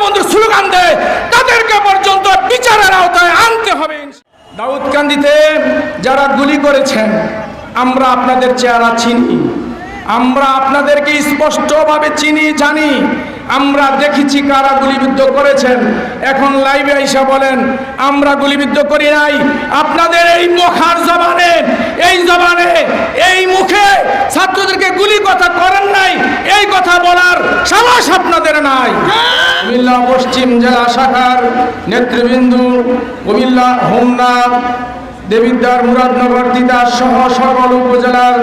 বঙ্গবন্ধুর স্লোগান দেয়, তাদেরকে পর্যন্ত বিচারের আওতায় আনতে হবে। দাউদকান্দিতে যারা গুলি করেছেন, আমরা আপনাদের চেহারা চিনি। আমরা আপনাদেরকে স্পষ্টভাবে চিনি, জানি। আমরা দেখেছি কারা গুলিবিদ্ধ করেছেন। এখন লাইভে আইসা বলেন, আমরা গুলিবিদ্ধ করি নাই। আপনাদের এই মুখার জবানে, এই জবানে, এই মুখে ছাত্রদেরকে গুলি কথা করেন নাই। এই কথা বলার সাহস আপনাদের নাই। কুমিল্লা পশ্চিম জেলা শাখার নেতৃবৃন্দ কুমিল্লা হোমনা দেবিদ্বার মুরাদনগর তিতাস সহ সকল উপজেলার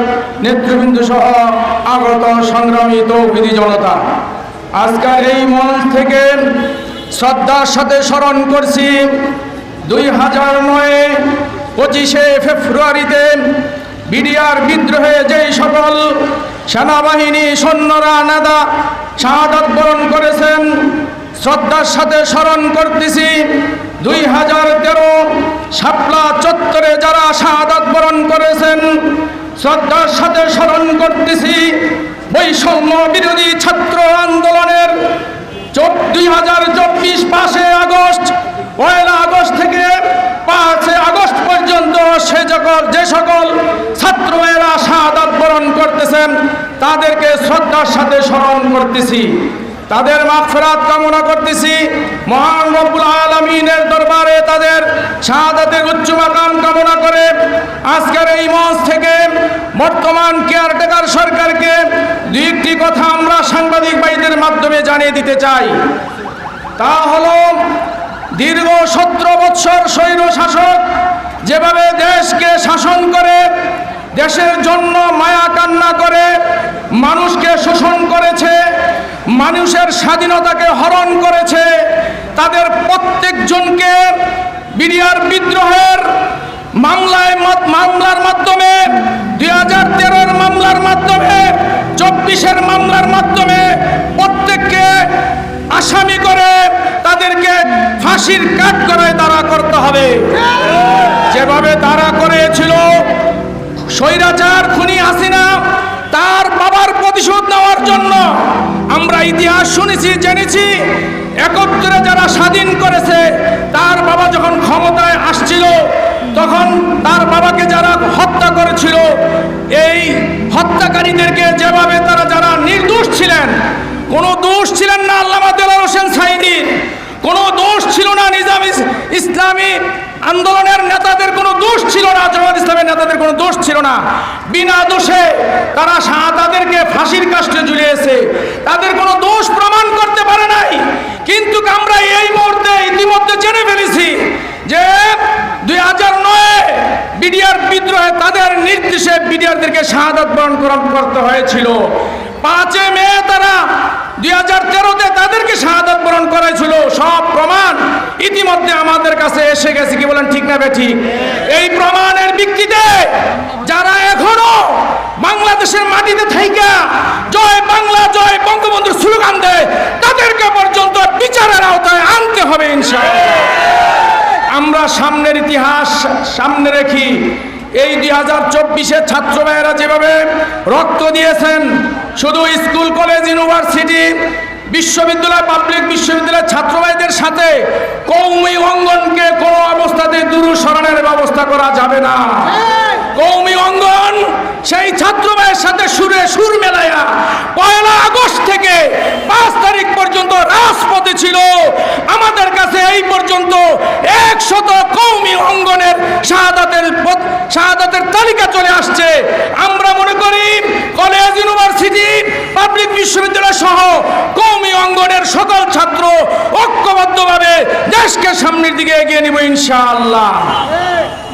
নেতৃবৃন্দ সহ আগত সংগ্রামী তৌহিদি জনতা। আজকের এই মঞ্চ থেকে শ্রদ্ধার সাথে স্মরণ করছি, দুই হাজার নয় পঁচিশে ফেব্রুয়ারিতে বিডিআর বিদ্রোহে যেই সকল সেনাবাহিনী সৈন্যরা নাদা শাহাদত বরণ করেছেন শ্রদ্ধার সাথে স্মরণ করতেছি। দুই হাজার তেরো শাপলা চত্বরে যারা শাহাদাত বরণ করেছেন, শ্রদ্ধার সাথে স্মরণ করতেছি, বৈষম্য বিরোধী ছাত্র আন্দোলনের দুই হাজার চব্বিশ পাঁচে আগস্ট, পয়লা আগস্ট থেকে পাঁচে আগস্ট পর্যন্ত সে সকল, যে সকল ছাত্ররা শাহাদাত বরণ করতেছেন, তাদেরকে শ্রদ্ধার সাথে স্মরণ করতেছি। তাদের মাগফিরাত কামনা করতেছি। মহান রব্বুল আলমিনের দরবারে তাদের শাহাদাতের উচ্চ মাকাম কামনা করে আজকের এই মঞ্চ থেকে বর্তমান কেয়ারটেকার সরকারকে দুই একটি কথা আমরা সাংবাদিক ভাইদের মাধ্যমে জানিয়ে দিতে চাই। তা হলো, দীর্ঘ সতেরো বৎসর স্বৈর শাসক যেভাবে দেশকে শাসন করে, দেশের জন্য মায়া কান্না করে, মানুষকে শোষণ করেছে মানুষের স্বাধীনতাকে হরণ করেছে, তাদের প্রত্যেকজনকে বিডিআর বিদ্রোহের মামলায় মামলার মাধ্যমে, দুই হাজার তেরোর মামলার মাধ্যমে, চব্বিশের মামলার মাধ্যমে প্রত্যেককে আসামি করে তাদেরকে ফাঁসির কাঠ করে তারা করতে হবে। যেভাবে তারা করেছিল স্বৈরাচার খুনি হাসিনা তার বাবার প্রতিশোধ নেওয়ার জন্য আমরা ইতিহাস শুনেছি, জেনেছি। একত্রে যারা স্বাধীন করেছে, তার বাবা যখন ক্ষমতায় আসছিল, তখন তার বাবাকে যারা হত্যা করেছিল, এই হত্যাকারীদেরকে যেভাবে তারা যারা নির্দোষ ছিলেন, কোনো দোষ ছিলেন না আল্লামা দেলার হোসেন সাইদির কোনো দোষ ছিল না নিজামিস ইসলামী আন্দোলনের নেতাদের কোনো দোষ ছিল না, জামাত ইসলামের নেতাদের কোনো দোষ ছিল না। বিনা দোষে তারা তাদেরকে ফাঁসির কাষ্টে ঝুলিয়েছে। তাদের কোনো দোষ প্রমাণ করতে পারে নাই। কিন্তু আমরা এই মুহূর্তে ইতিমধ্যে জেনে ফেলেছি যে দুই হাজার নয় বিডিআর বিদ্রোহে তাদের নির্দেশে বিডিআরদেরকে শাহাদাত বরণ করতে হয়েছিল। পাঁচে দুই হাজার তেরোতে তাদেরকে শাহাদাত বরণ করাইছিল, সব প্রমাণ ইতিমধ্যে আমাদের কাছে এসে গেছে। কি বলেন, ঠিক না বে ঠিক এই প্রমাণের ভিত্তিতে যারা এখনও বাংলাদেশের মাটিতে থাইকা, জয় বাংলা, জয় বঙ্গবন্ধুর স্লোগান দেয়, তাদেরকে পর্যন্ত বিচারের আওতায় আনতে হবে ইনশাআল্লাহ। আমরা সামনের ইতিহাস সামনে রেখি। এই দুই হাজার চব্বিশের ছাত্র ভাইয়েরা যেভাবে রক্ত দিয়েছেন, শুধু স্কুল, কলেজ, ইউনিভার্সিটি, বিশ্ববিদ্যালয়, পাবলিক বিশ্ববিদ্যালয়ের ছাত্র ভাইদের সাথে কৌমি অঙ্গনকে কোনো অবস্থাতে দূরসরণের ব্যবস্থা করা যাবে না। কৌমি অঙ্গন সেই ছাত্র ভাইয়ের সাথে সুরে সুর মেলায়া পয়লা আগস্ট থেকে পাঁচ তারিখ পর্যন্ত রাজপথে ছিল। আমাদের কাছে এই পর্যন্ত একশত কৌমি অঙ্গনের শাহাদাতের শাহাদাতের তালিকা চলে আসছে। আমরা মনে করি কলেজ, ইউনিভার্সিটি, পাবলিক বিশ্ববিদ্যালয় সহ কৌমি অঙ্গনের সকল ছাত্র ঐক্যবদ্ধভাবে দেশকে সামনের দিকে এগিয়ে নিব ইনশাআল্লাহ।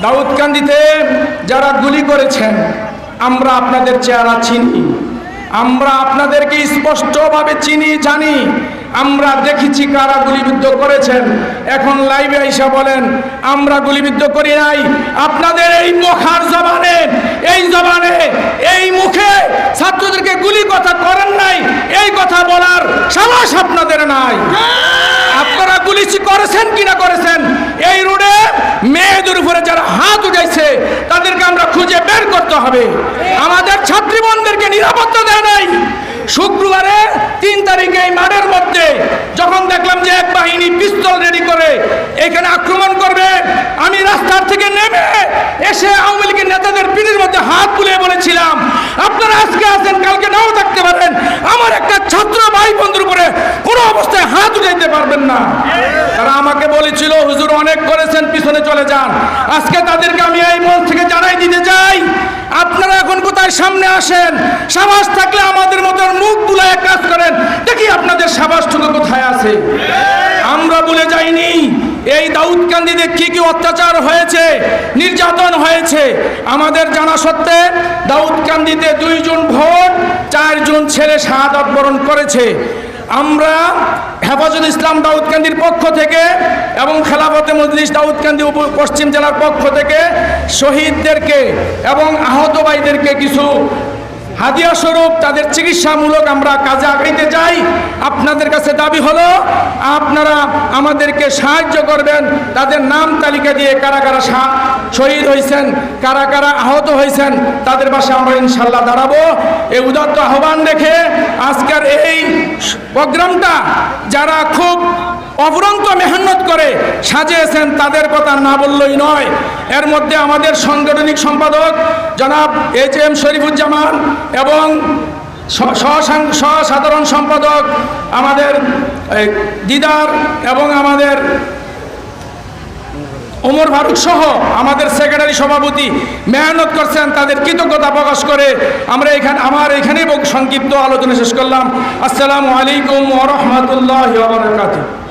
দাউদকান্দিতে যারা গুলি করেছেন, আমরা আপনাদের চেহারা চিনি। আমরা আপনাদেরকে স্পষ্টভাবে চিনি, জানি। আমরা দেখেছি কারা গুলিবিদ্ধ করেছেন। এখন লাইভে আইসা বলেন, আমরা গুলিবিদ্ধ করি নাই। আপনাদের এই মুখার জবানে, এই জবানে, এই মুখে ছাত্রদেরকে গুলি কথা করেন নাই। এই কথা বলার সাহস আপনাদের নাই। আপনারা গুলি করেছেন কিনা করেছেন? এই রোডে মেয়েদের উপরে যারা হাত উঠাইছে, তাদেরকে আমরা খুঁজে বের করতে হবে। আমাদের ছাত্রীবন্ধদেরকে নিরাপত্তা দেয় নাই। শুক্রবারে তিন তারিখে এই মাঠের মধ্যে যখন দেখলাম যে এক বাহিনী পিস্তল রেডি করে এখানে আক্রমণ করবে, আমি রাস্তার থেকে নেমে এসে আওয়ামী লীগের নেতাদের পিঠের মধ্যে হাত বুলিয়ে বলেছিলাম, আপনারা আজকে আছেন, কালকে নাও থাকতে পারেন। আমার একটা ছাত্র ভাই বন্ধুর উপরে কোনো অবস্থায় হাত উঠাইতে পারবেন না। তারা আমাকে বলেছিল, হুজুর, অনেক করেছেন, পিছনে চলে যান। আজকে তাদেরকে আমি এই মঞ্চ থেকে জানাই দিতে চাই। আপনারা সামনে আসেন। সাবাস থাকলে আমাদের মতন মুখ বুলায় কাজ করেন। দেখি আপনাদের সাবাসটুকু কোথায় আছে? আমরা বলে যাইনি। এই দাউদকান্দিতে কি কি অত্যাচার হয়েছে? নির্যাতন হয়েছে। আমাদের জানা সত্ত্বে দাউদকান্দিতে দুইজন ভোট, চারজন ছেলে সাদ বরণ করেছে। আমরা হেফাজত ইসলাম দাউদকান্দির পক্ষ থেকে এবং খেলাফতে মজলিস দাউদকান্দি পশ্চিম জেলার পক্ষ থেকে শহীদদেরকে এবং আহত ভাইদেরকে কিছু হাদিয়া স্বরূপ তাদের চিকিৎসামূলক আমরা কাজে আগাইতে চাই। আপনাদের কাছে দাবি হলো, আপনারা আমাদেরকে সাহায্য করবেন। তাদের নাম তালিকা দিয়ে কারা কারা শহীদ হয়েছেন কারা কারা আহত হয়েছেন তাদের পাশে আমরা ইনশাল্লাহ দাঁড়াবো। এই উদাত্ত আহ্বান রেখে আজকের এই প্রোগ্রামটা যারা খুব অফুরন্ত মেহনত করে সাজিয়েছেন, তাদের কথা না বললেই নয়। এর মধ্যে আমাদের সাংগঠনিক সম্পাদক জনাব এইচ এম শরীফুজ্জামান এবং স- সসাং- সসাধারণ সম্পাদক আমাদের দিদার এবং আমাদের ওমর ফারুক সহ আমাদের সেক্রেটারি সভাপতি মেহনত করছেন, তাদের কৃতজ্ঞতা প্রকাশ করে আমরা এখানে, আমার এখানেই সংক্ষিপ্ত আলোচনা শেষ করলাম। আসসালামু আলাইকুম ওরহমতুল্লাহ বারকাতুহ।